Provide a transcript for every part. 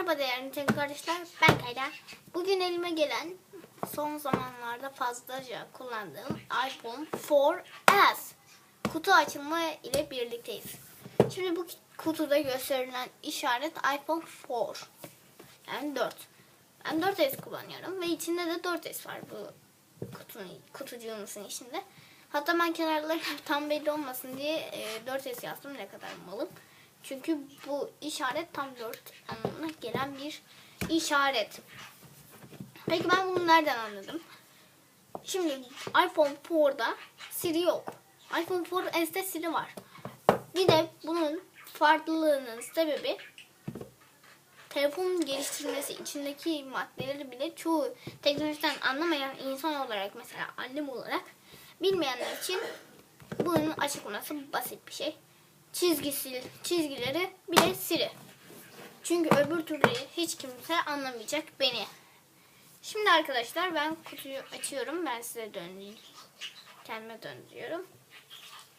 Merhaba değerli teknik kardeşler, ben Kayra. Bugün elime gelen son zamanlarda fazlaca kullandığım iPhone 4S kutu açılma ile birlikteyiz. Şimdi bu kutuda gösterilen işaret iPhone 4 yani 4. Ben 4S kullanıyorum ve içinde de 4S var bu kutunun, kutucuğumuzun içinde. Hatta ben kenarları tam belli olmasın diye e, 4S yazdım ne kadar malım. Çünkü bu işaret tam 4 anlamına gelen bir işaret. Peki ben bunu nereden anladım? Şimdi iPhone 4'da Siri yok. iPhone 4S'te Siri var. Bir de bunun farklılığının sebebi telefonun geliştirilmesi içindeki maddeleri bile çoğu teknolojiden anlamayan insan olarak mesela annem olarak bilmeyenler için bunun açıklaması basit bir şey. Çizgisi, çizgileri bile Siri. Çünkü öbür türlü hiç kimse anlamayacak beni. Şimdi arkadaşlar ben kutuyu açıyorum. Ben size döndüreyim. Kendime döndürüyorum.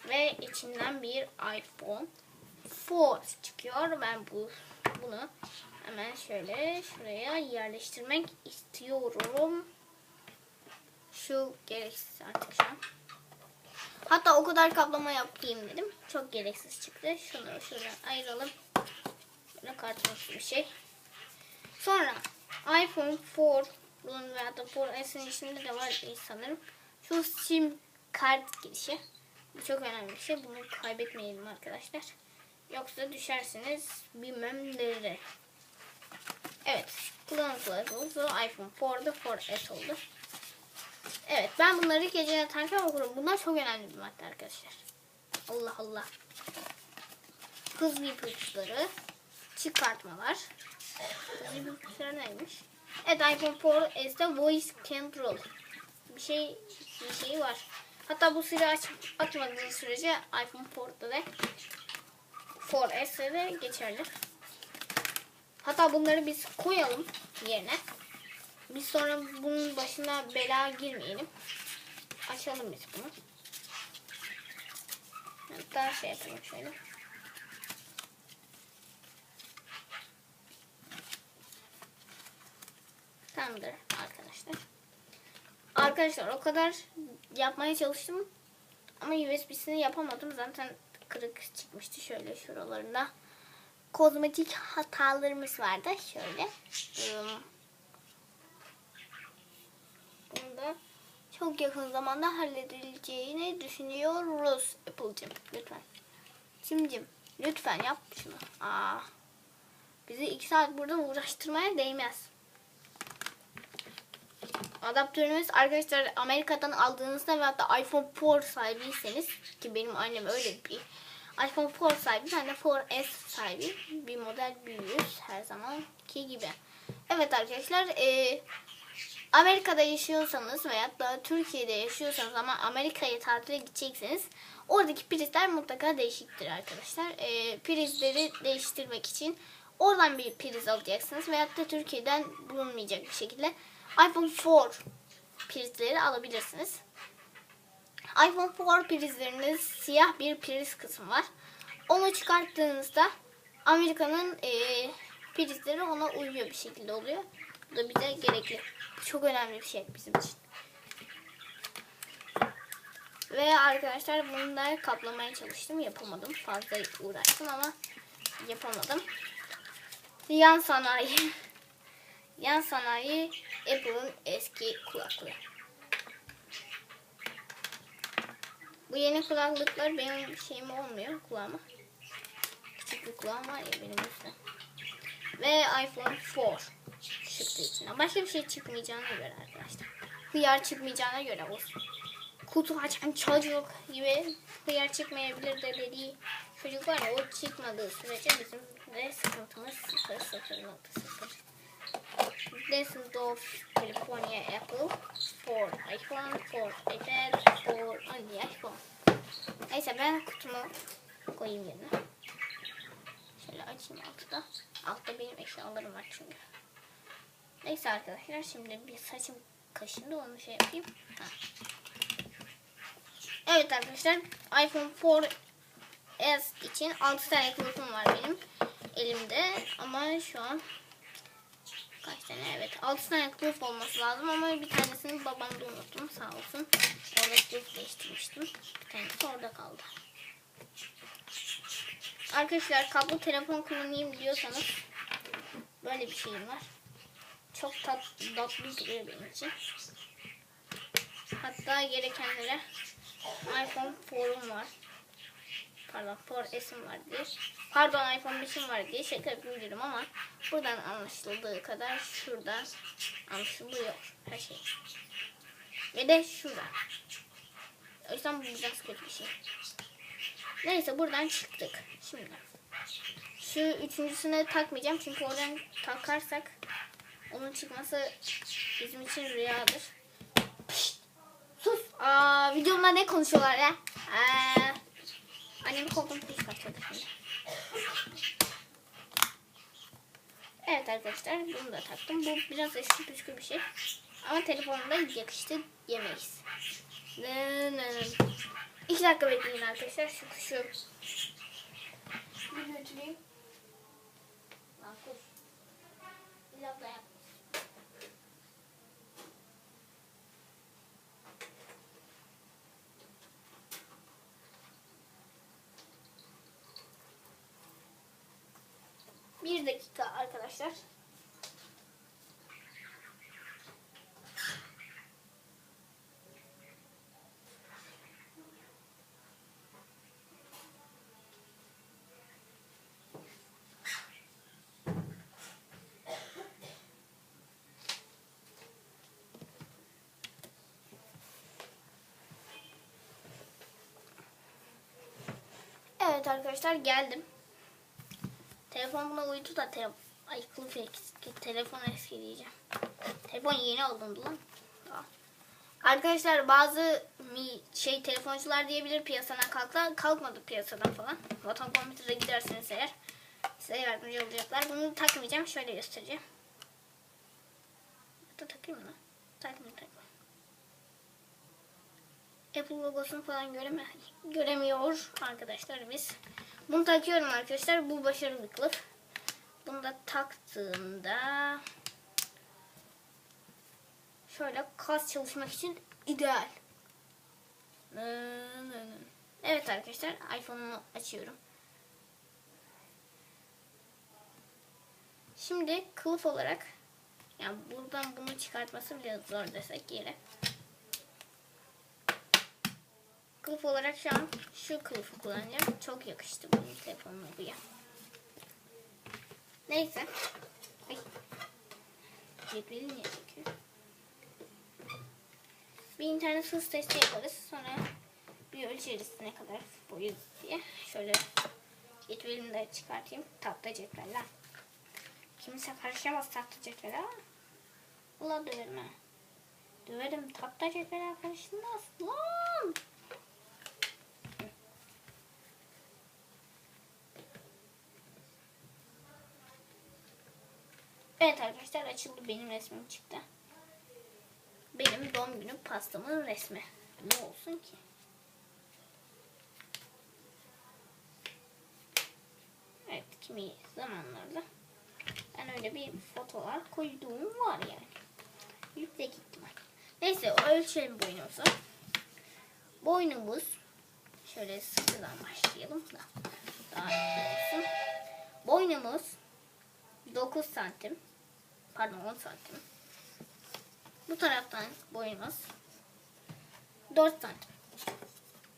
Ve içinden bir iPhone 4 çıkıyor. Ben bu bunu hemen şöyle şuraya yerleştirmek istiyorum. Şu gereksiz artık şu an. Hatta o kadar kaplama yapayım dedim. Çok gereksiz çıktı. Şunu şuradan ayıralım. Böyle kartonsu bir şey. Sonra iPhone 4 bunun veya da 4S'in içinde de var sanırım. Şu sim kart girişi. Bu çok önemli bir şey. Bunu kaybetmeyelim arkadaşlar. Yoksa düşersiniz bilmem nereye. Evet. Kullanım kılavuzu iPhone 4'da 4S oldu. Evet ben bunları gece yatarken okurum. Bunlar çok önemli bir madde arkadaşlar. Allah Allah. Hız ipuçları. Çıkartmalar. Hız ipuçları neymiş? Evet iPhone 4S'de Voice Control. Bir şey bir şey var. Hatta bu silahı aç, açmadığınız sürece iPhone 4'da da 4S'de de geçerli. Hatta bunları biz koyalım yerine. Biz sonra bunun başına bela girmeyelim. Açalım biz bunu. Hatta şey yapalım şöyle. Tamamdır arkadaşlar. Arkadaşlar o kadar yapmaya çalıştım. Ama USB'sini yapamadım. Zaten kırık çıkmıştı şöyle şuralarında. Kozmetik hatalarımız vardı. Şöyle. Iı, Bunu da çok yakın zamanda halledileceğini düşünüyoruz Apple'cım. Lütfen. Simcim lütfen yap şunu. Aa, bizi iki saat burada uğraştırmaya değmez. Adaptörümüz arkadaşlar Amerika'dan aldığınızda ve hatta iPhone 4 sahibiyseniz ki benim annem öyle bir iPhone 4 sahibi ben de 4S sahibi bir model büyüğüz her zamanki gibi. Evet arkadaşlar e, Amerika'da yaşıyorsanız veya da Türkiye'de yaşıyorsanız ama Amerika'ya tatile gidecekseniz oradaki prizler mutlaka değişiktir arkadaşlar. E, prizleri değiştirmek için oradan bir priz alacaksınız veyahut da Türkiye'den bulunmayacak bir şekilde iPhone 4 prizleri alabilirsiniz. iPhone 4 prizleriniz siyah bir priz kısmı var. Onu çıkarttığınızda Amerika'nın e, prizleri ona uyuyor bir şekilde oluyor. Da bize gerekli. Çok önemli bir şey bizim için. Ve arkadaşlar bunu da kaplamaya çalıştım. Yapamadım. Fazla uğraştım ama yapamadım. Yan sanayi. Yan sanayi Apple'ın eski kulaklığı. Bu yeni kulaklıklar benim şeyim olmuyor kulağıma. Küçük bir kulağım var ya benim üstte. Ve iPhone 4 çıktı içinden. Başka bir şey çıkmayacağına göre arkadaşlar. Hıyar çıkmayacağına göre o kutu açan çocuk gibi hıyar çıkmayabilir de dediği çocuk var ya o çıkmadığı sürece bizim de sıkıntımız 0 0 nokta 0. Düsseldorf, California, Apple, for iPhone, for iPad, for only iPhone. Neyse ben kutumu koyayım yerine. Şöyle açayım altta. Altta benim eşyalarım var çünkü. Neyse arkadaşlar şimdi bir saçım kaşındı onu şey yapayım. Ha. Evet arkadaşlar iPhone 4S için 6 tane kılıfım var benim elimde ama şu an kaç tane? Evet 6 tane kılıf olması lazım ama bir tanesini babamda unuttum sağ olsun. Orada kılıf değiştirmiştim. Bir tanesi orada kaldı. Arkadaşlar kablo telefon kullanayım diyorsanız böyle bir şeyim var. Çok tat, tatlı duruyor benim için. Hatta gerekenlere iPhone 4'um var. Pardon 4S'im var diye. Pardon iPhone 5'im var diye şaka yapabilirim ama buradan anlaşıldığı kadar şuradan anlaşılıyor her şey. Ve de şurada. O yüzden bu biraz kötü bir şey. Neyse buradan çıktık. Şimdi şu üçüncüsüne takmayacağım çünkü oradan takarsak onun çıkması bizim için rüyadır. Pişt, sus. Aa, videomda ne konuşuyorlar ya? Aa, annem koltuğunu çıkartıyordu şimdi. Evet arkadaşlar bunu da taktım. Bu biraz eski püskü bir şey. Ama telefonda yakıştı yemeyiz. Nı nı nı. İki dakika bekleyin arkadaşlar. Şu kuşu bir götüreyim. Lan kuş. Bir dakika yap. Bir dakika arkadaşlar. Evet arkadaşlar geldim. Telefon buna uydu da telefon ay eski, telefon eski diyeceğim. Telefon yeni alındı lan. Arkadaşlar bazı mi, şey telefoncular diyebilir piyasadan kalktı. Kalkmadı piyasadan falan. Vatan Computer'a giderseniz eğer size yardımcı olacaklar. Bunu takmayacağım. Şöyle göstereceğim. Da takayım mı? Takmayayım takmayayım. Apple logosunu falan göreme göremiyor arkadaşlar biz. Bunu takıyorum arkadaşlar. Bu başarılı kılıf. Bunu da taktığımda şöyle kas çalışmak için ideal. Evet arkadaşlar iPhone'umu açıyorum. Şimdi kılıf olarak yani buradan bunu çıkartması biraz zor desek yere. Kılıf olarak şu an şu kılıfı kullanacağım. Çok yakıştı benim telefonuma bu ya. Neyse. Ay. Cetveli niye çekiyor? Bir internet hız testi yaparız. Sonra bir ölçeriz ne kadar boyu diye. Şöyle cetvelimi de çıkartayım. Tahta cetveller. Kimse karışamaz tahta cetvele ama. Valla döverim ha. Döverim tahta cetveler karışılmaz. Lan! Evet arkadaşlar açıldı benim resmim çıktı. Benim doğum günü pastamın resmi. Ne olsun ki? Evet kimi zamanlarda ben öyle bir fotoğraf koyduğum var yani. Yüksek ihtimal. Neyse ölçelim boynumuzu. Boynumuz şöyle sıkıdan başlayalım da daha iyi olsun. Boynumuz 9 santim. Pardon 10 santim. Bu taraftan boyumuz 4 santim.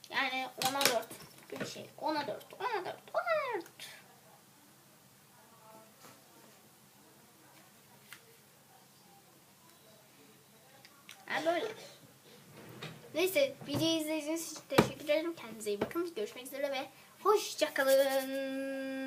Yani 10'a 4 bir şey. 10'a 4, 10'a 4, 10'a 4. Ha böyle. Neyse videoyu izlediğiniz için teşekkür ederim. Kendinize iyi bakın. Görüşmek üzere ve hoşçakalın.